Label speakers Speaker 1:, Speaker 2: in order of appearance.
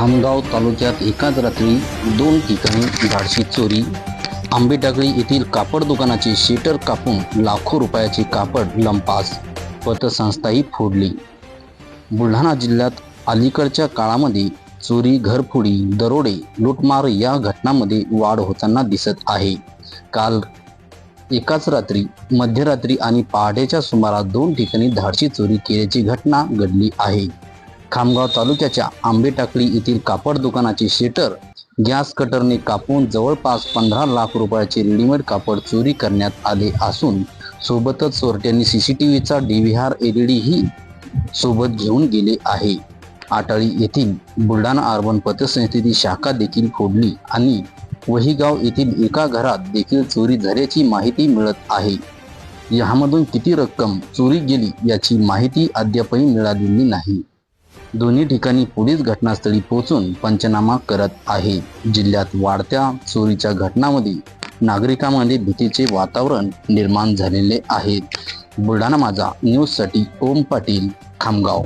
Speaker 1: खामगाव तालुक्यात एकाच रात्री दोन ठिकाणी धाडशी चोरी. आंबेटाकळी येथील कापड दुकानाचे शेटर कापून लाखो रुपयाचे कापड लंपास पतसंस्थाही फोडली. बुलढाणा जिल्ह्यात अलीकडच्या काळामध्ये चोरी घरफोडी दरोडे लूटमार या घटनांमध्ये वाढ होताना दिसत आहे. काल एकाच रात्री मध्यरात्री आणि पहाटेच्या सुमारास दोन ठिकाणी धाडशी चोरी केल्याची घटना घडली आहे. खामगाव तालुक्याच्या आंबेटाकळी येथील कापड दुकानाचे शेटर गॅस कटरने कापून जवळपास पंधरा लाख रुपयाचे रेडीमेड कापड चोरी करण्यात आले असून सोबतच चोरट्यांनी सीसीटीव्हीचा डीव्हीआर एलईडी ही सोबत घेऊन गेले आहे. आटाळी येथील बुलढाणा अर्बन पतसंस्थेची शाखा देखील फोडली आणि वहीगाव येथील एका घरात देखील चोरी झाल्याची माहिती मिळत आहे. यामधून किती रक्कम चोरी गेली याची माहिती अद्यापही मिळालेली नाही. दोन्ही ठिकाणी पोलीस घटनास्थळी पोहोचून पंचनामा करत आहे. जिल्ह्यात वाढत्या चोरीच्या घटनामध्ये नागरिकांमध्ये भीतीचे वातावरण निर्माण झालेले आहे. बुलढाणा माझा न्यूजसाठी ओम पाटील खामगाव.